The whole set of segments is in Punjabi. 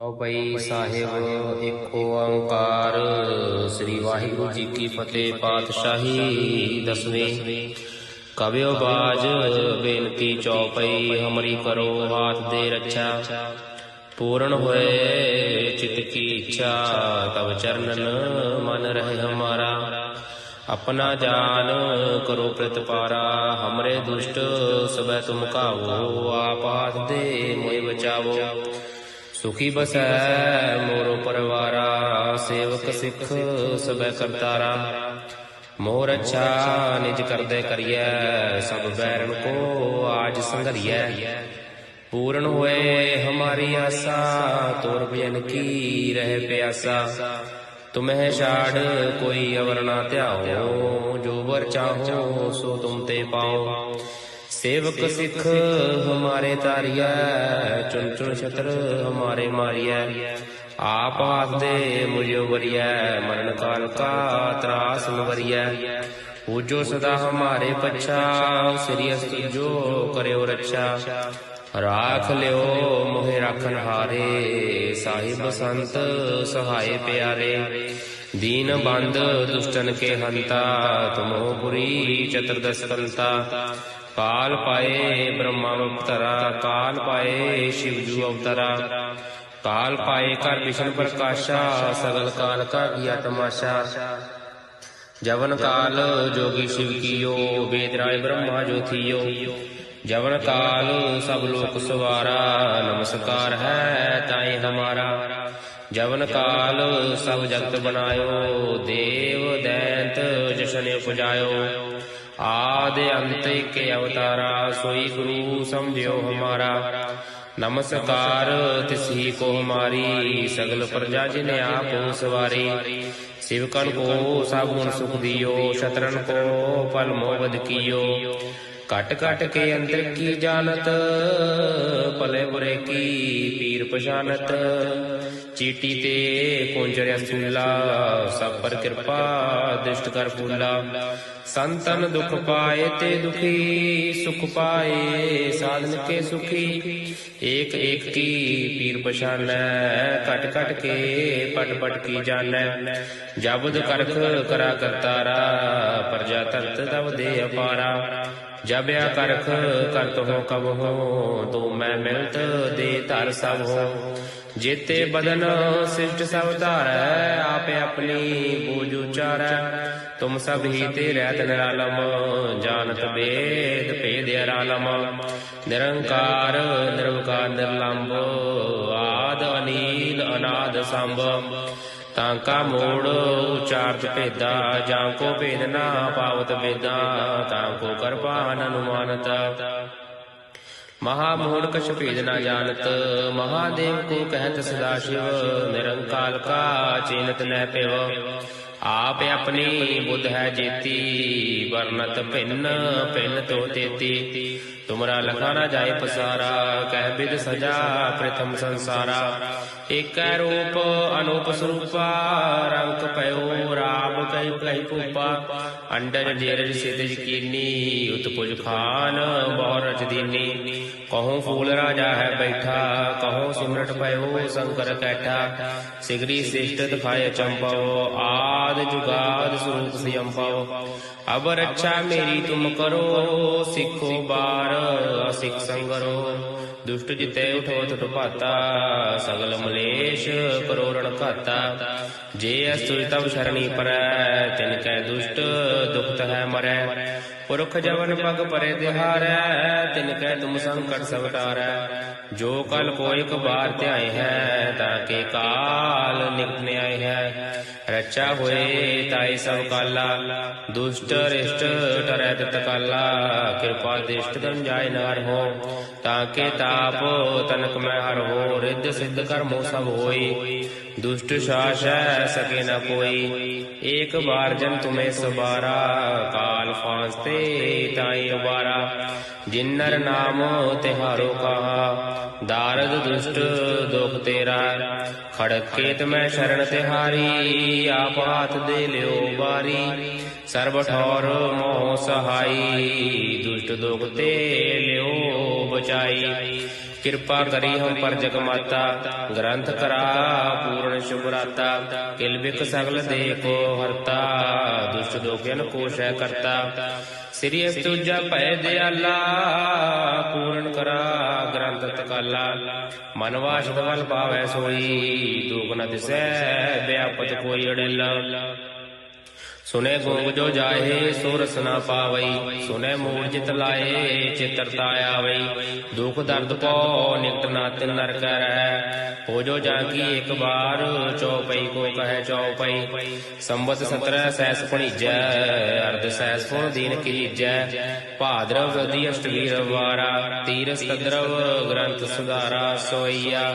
ਪਈ ਸਾਹਿਬ ਇੱਕ ਓੰਕਾਰ। ਸ੍ਰੀ ਵਾਹਿਗੁਰੂ ਜੀ ਕੀ ਫਤਿਹ ਪਾਤਸ਼ਾਹੀ ਦਸਵੇਂ। ਕਵਿਓ ਬਾਜ, ਬੇਨਤੀ ਚੌਪਈ ਹਮਰੀ ਕਰੋ ਹਾਥ ਦੇ ਰੱਛਾ। ਪੂਰਨ ਹੋਏ ਚਿਤ ਕੀ ਇੱਛਾ ਤਬ ਚਰਨਨ ਮਨ ਰਹੇ ਹਮਾਰਾ। ਆਪਣਾ ਜਾਨ ਕਰੋ ਪ੍ਰਤਪਾਰਾ ਹਮਰੇ ਦੁਸ਼ਟ ਸਬੈ ਤੁਮ ਕਾਵੋ, ਆਪ ਹਾਥ ਦੇ ਮੋਇ ਬਚਾਵੋ। ਸੁਖੀ ਬਸੈ ਮੋਰੋ ਪਰਵਾਰਾ, ਸੇਵਕ ਸਿੱਖ ਸਬੈ ਕਰਤਾਰਾ। ਮੋਰ ਅੱਛਾ ਨਿਜ ਕਰਦੇ ਕਰੀਐ, ਸਭ ਬੈਰਨ ਕੋ ਆਜ ਸੰਗਰੀਐ ਪੂਰਨ ਹੋਏ ਹਮਾਰੀ ਆਸਾ, ਤੋਰ ਭਜਨ ਕੀ ਰਹਿ ਪਿਆਸਾ। ਤੁਮਹਿ ਛਾੜ ਕੋਈ ਅਵਰ ਨਾ ਧਿਆਓ, ਜੋ ਵਰ ਚਾਹੋ ਸੋ ਤੁਮ ਤੇ ਪਾਓ। ਸੇਵਕ ਸਿੱਖ ਹਮਾਰੇ ਤਾਰੀਐ ਚੁਣ ਚੁਣ ਛਤਰ ਹਮਾਰੇ ਮਾਰੀਐ। ਆਪ ਹਾਥ ਦੇ ਮੁਝਿਓ ਵਰੀਐ, ਮਰਨ ਕਾਲ ਕਾ ਤਰਾਸ ਨਵਰੀਐ ਪੂਜੋ ਸਦਾ ਹਮਾਰੇ ਪੱਛਾ, ਸ੍ਰੀ ਅਸਤੁ ਜੋ ਕਰਿਓ ਰੱਛਾ। ਰਾਖ ਲਿਓ ਮੋਹਿ ਰਾਖਨ ਹਾਰੇ, ਸਾਹਿਬ ਸੰਤ ਸਹਾਏ ਪਿਆਰੇ। ਦੀਨ ਬੰਦ ਦੁਸ਼ਟਨ ਕੇ ਹੰਤਾ ਤੁਮੋ ਪੁਰੀ ਚਤੁਰਦਸ ਕੰਤਾ। ਕਾਲ ਪਾਏ ਬ੍ਰਹਮਾ ਅਵਤਰਾ ਕਾਲ ਪਾਏ ਸ਼ਿਵ ਜੂ ਅਵਤਰਾ। ਕਾਲ ਪਾਏ ਕਰ ਵਿਸ਼ਨ ਪ੍ਰਕਾਸ਼ਾ, ਸਗਲ ਕਾਲ ਕਾ ਕੀਆ ਤਮਾਸ਼ਾ ਜਵਨ ਕਾਲ ਜੋਗੀ ਸ਼ਿਵ ਕੀਓ, ਵੇਦ ਰਾਏ ਬ੍ਰਹਮਾ ਜੋ ਥੀਓ। ਜਵਨ ਕਾਲ ਸਭ ਲੋਕ ਸਵਾਰਾ, ਨਮਸਕਾਰ ਹੈ ਤਾਏ ਹਮਾਰਾ। ਜਵਨ ਕਾਲ ਸਭ ਜਗਤ ਬਨਾਇਓ ਦੇਵ ਦੈਂਤ ਜਸ਼ਨ ਉਪਜਾਇਓ। ਆਦ ਅੰਤ ਕੇ ਅਵਤਾਰਾ, ਸੋਈ ਗੁਰੂ ਸਮਝਿਓ ਹਮਾਰਾ। ਨਮਸਕਾਰ, ਤਿਸਹੀ ਕੋ ਹਮਾਰੀ ਸਗਲ ਪ੍ਰਜਾ ਜਿਨ ਆਪੋ ਸਵਾਰੀ। ਸਿਵਕਨ ਕੋ ਸਭ ਗੁਣ ਸੁਖ ਦਿਓ, ਸ਼ਤਰਨ ਕੋ ਪਲ ਮੋਵਦ ਕੀਓ। ਕਟ ਕਟ ਕੇ ਅੰਦਰ ਕੀ ਜਾਣਤ, ਭਲੇ ਬੁਰੇ ਕੀ ਪੀਰ ਪਛਾਨਤ। ਚੀਟੀ ਤੇ ਕੁੰਜਰਿਆ ਸੁਲਾ, ਸਭ ਪਰ ਕਿਰਪਾ ਦ੍ਰਿਸ਼ਟ ਕਰ ਫੂਲਾ। ਸੰਤਨ ਦੁਖ ਪਾਏ ਤੇ ਦੁਖੀ, ਸੁਖ ਪਾਏ, ਸਾਧਨ ਕੇ ਸੁਖੀ। ਏਕ ਏਕ ਕੀ ਪੀਰ ਪਛਾਨੈ ਕਟ ਕਟ ਕੇ ਪਟ ਪਟ ਕੀ ਜਾਣੈ। ਜਬਦ ਕਰਖ ਕਰਾ ਕਰਤਾਰਾ ਪ੍ਰਜਾ ਤਰਤ ਤਵ ਦੇ ਅਪਾਰਾ। ਜਬਿਆ ਕਰਖ ਕਰਤ ਹੋ ਕਬ ਹੋ, ਤੂੰ ਮੈਂ ਮਿਲਤ ਦੇ ਧਰ ਸਭ ਹੋ। ਜੇਤੇ ਬਦਨ ਸਿਸ਼ਟ ਸਭ ਧਾਰੈ, ਆਪੇ ਆਪਣੀ ਬੂਝ ਉਚਾਰੈ। ਤੁਮ ਸਭ ਹੀ ਤੇ ਰਹਿਤ ਨਿਰਾਲਮ ਜਾਣਤ ਬੇਦ ਭੇਦ ਅਰਾਲਮ। ਨਿਰੰਕਾਰ, ਨਿਰਵਕਾਰ ਨਿਰਲੰਭ ਆਦ, ਅਨੀਲ, ਅਨਾਦ, ਸੰਭ। ਤਾਂ ਕਾ ਮੋੜ ਉਚਾਰਤ ਭੇਦਾ, ਜਾਂ ਕੋ ਭੇਦ ਨਾ ਪਾਵਤ ਵੇਦਾ, ਤਾਂ ਕੋ ਕਰਪਾਨ ਅਨੁਮਾਨਤ। ਮਹਾ ਮੋੜ ਕਛ ਭੇਦ ਨਾ ਜਾਣਤ, ਮਹਾਦੇਵ ਕੋ ਕਹਿਤ ਸਦਾ ਸ਼ਿਵ, ਨਿਰੰਕਾਲ ਕਾ ਚਿਨਤ ਨਹਿ ਪਿਵ। ਆਪ ਆਪਣੀ ਬੁੱਧ ਹੈ ਜੇਤੀ ਵਰਨਤ ਭਿੰਨ ਭਿੰਨ ਤੋ ਤੇਤੀ। ਤੁਮਰਾ ਲਖਾ ਨਾ ਜਾਏ ਪਸਾਰਾ, ਕਹਿ ਬਿਦ ਸਜਾ ਪ੍ਰਥਮ ਸੰਸਾਰਾ। ਏਕੈ ਰੂਪ ਅਨੂਪ ਸਰੂਪਾ ਰੰਗ ਪਇਓ ਰਾਮ ਕਈ ਕਈ ਭੂਪਾ। ਅੰਡਰ ਜੇਰਜ ਸਿਦਜ ਕੀਨੀ ਉਤਪੁਜ ਖਾਨ ਬਹੁ ਰਚ ਦੀਨੀ। ਕਹੋ ਫੂਲ ਰਾਜਾ ਹੈ ਬੈਠਾ, ਕਹੋ ਸਿਮਰਟ ਪਇਓ ਸ਼ੰਕਰ ਕੈਠਾ। ਸਿਗਰੀ ਸਿਸ਼ਟ ਦਿਖਾਏ ਚੰਪਾਓ ਆਦ ਜੁਗਾਦ ਸਰੂਪ ਸਿਯੰਪਾਓ ਅਬ ਰੱਛਾ ਮੇਰੀ ਤੁਮ ਕਰੋ, ਸਿੱਖੋ ਬਾਰ, ਅਸਿਖ ਸੰਗਰੋ। ਦੁਸ਼ਟ ਜਿਤੇ ਉਠੋ ਤੁਟ ਭਾਤਾ, ਸਗਲ ਮਲੇਸ਼ ਕਰੋੜਨ ਘਾਤਾ। ਜੇ ਅਸੁਰ ਤਬ ਸ਼ਰਣੀ ਪਰੈ, ਤਿਨ ਕੈ ਦੁਸ਼ਟ, ਦੁਖਤ ਹੈ ਮਰੈ। ਪੁਰਖ ਜਵਨ ਪਗ ਪਰੇ ਦਿਹਾਰੈ ਤਿਨ ਕੈ ਤੁਮ ਸੰਕਟ ਸਭ ਟਾਰੈ। ਜੋ ਕਲ ਕੋ ਇਕ ਬਾਰ ਧਿਆਏ ਹੈ, ਤਾਂ ਕੇ ਕਾਲ ਨਿਕਟ ਆਏ ਹੈ। ਰਚਾ ਹੋਏ ਤਾਈ ਸਭ ਕਾਲਾ, ਦੁਸ਼ਟ ਰਿਸ਼ਟ ਟਰੈ ਤਤ ਕਾਲਾ, ਕਿਰਪਾ ਦਿਸ਼ਟ ਗਨ ਜਾਏ ਨਾਰ ਹੋ, ਤਾਂ ਕੇ ਤਾਪ ਤਨਕ ਮੈਂ ਹਰ ਹੋ, ਰਿੱਧ ਸਿੱਧ ਕਰਮੋ ਸਭ ਹੋਈ, ਦੁਸ਼ਟ ਸ਼ਾਸੈ ਸਕੇ ਨ ਕੋਈ, ਏਕ ਬਾਰ ਜਨ ਤੁਮੇ ਸਬਾਰਾ ਕਾਲ ਫਾਂਸ ਤੇ ਤਾਈ ਉਬਾਰਾ ਜਿਨਰ ਨਾਮ ਤਿਹਾਰੋ ਕਹਾ, ਦਾਰਦ ਦੁਸ਼ਟ ਦੁਖ ਤੇਰਾ ਖੜਕੇ ਮੈਂ ਸ਼ਰਨ ਤਿਹਾਰੀ ਆਪ ਹਾਥ ਦੇ ਲਿਓ ਬਾਰੀ ਸਰਬ ਠੌਰ ਮੋਹ ਸਹਾਈ ਦੁਸ਼ਟ ਦੁਖ ਤੇ ਲਿਓ ਬਚਾਈ ਕਿਰਪਾ ਕਰੀ ਹਮ ਪਰ ਜਗ ਮਾਤਾ ਗ੍ਰੰਥ ਕਰਾ ਪੂਰਨ ਸ਼ੁਭਰਾਤਾ ਕਿਲ ਬਿਕ ਸਗਲ ਦੇ ਕੋ ਹਰਤਾ ਦੁਸ਼ਟ ਦੋਖਿਨ ਕੋ ਸ਼ੈ ਕਰਤਾ ਸ੍ਰੀ ਅਸਤੁਜਾ ਭੈ ਦਿਆਲਾ ਪੂਰਨ ਕਰਾ ਗ੍ਰੰਥ ਤਕਾਲਾ ਮਨ ਵਾਸ਼ਦ ਵਲ ਪਾਵੈ ਸੋਈ ਦੁਖ ਸੁਨੇ ਗੋਗ ਜੋ ਜਾਏ ਸੋ ਰਸ ਪਾਵਈ। ਸੁਨੇ ਮੂੜ ਜਿਤ ਲਾਏ ਚਿਤਰਤਾ ਆਵਈ ਦੁਖ ਦਰਦ ਪੋ ਨਿਕਟ ਨਾ ਤਿਨ ਨਰ ਕਰੈ। ਹੋ ਜੋ ਜਾ ਕੀ ਇੱਕ ਬਾਰ ਚੌਪਈ ਕੋ ਕਹੈ ਚੌਪਈ ਸੰਬਤ 17 ਸੈਸ ਪਣੀਜੈ ਅਰਧ ਸੈਸ ਫੁਣ ਦੀਨ ਕੀਜੈ। ਭਾਦਰਵ ਦੀ ਅਸ਼ਟਵੀਰ ਵਾਰਾ, ਤੀਰਸ ਕਦਰਵ ਗ੍ਰੰਥ ਸੁਧਾਰਾ ਸੋਈਆ।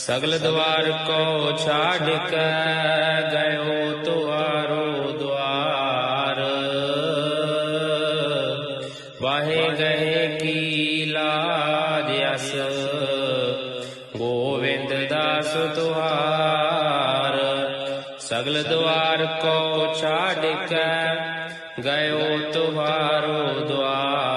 ਸਗਲ ਦਵਾਰ ਕੋ ਛਾੜ ਕੇ ਗਇਓ ਤੁਆਰੋ ਦਵਾਰ ਵਾਹੇ ਗਏ ਕੀ ਲਾਜ ਅਸ, ਗੋਵਿੰਦ ਦਾਸ ਤੁਹਾਰ ਸਗਲ ਦਵਾਰ ਕੋ ਛਾੜ ਕੇ ਗਇਓ ਤੁਹਾਰੋ ਦਵਾਰ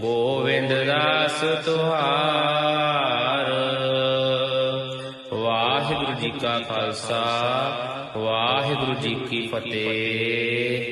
ਗੋਵਿੰਦ ਦਾਸ ਤੁਹਾਰ। ਵਾਹਿਗੁਰੂ ਜੀ ਕਾ ਖਾਲਸਾ ਵਾਹਿਗੁਰੂ ਜੀ ਕੀ ਫਤਿਹ।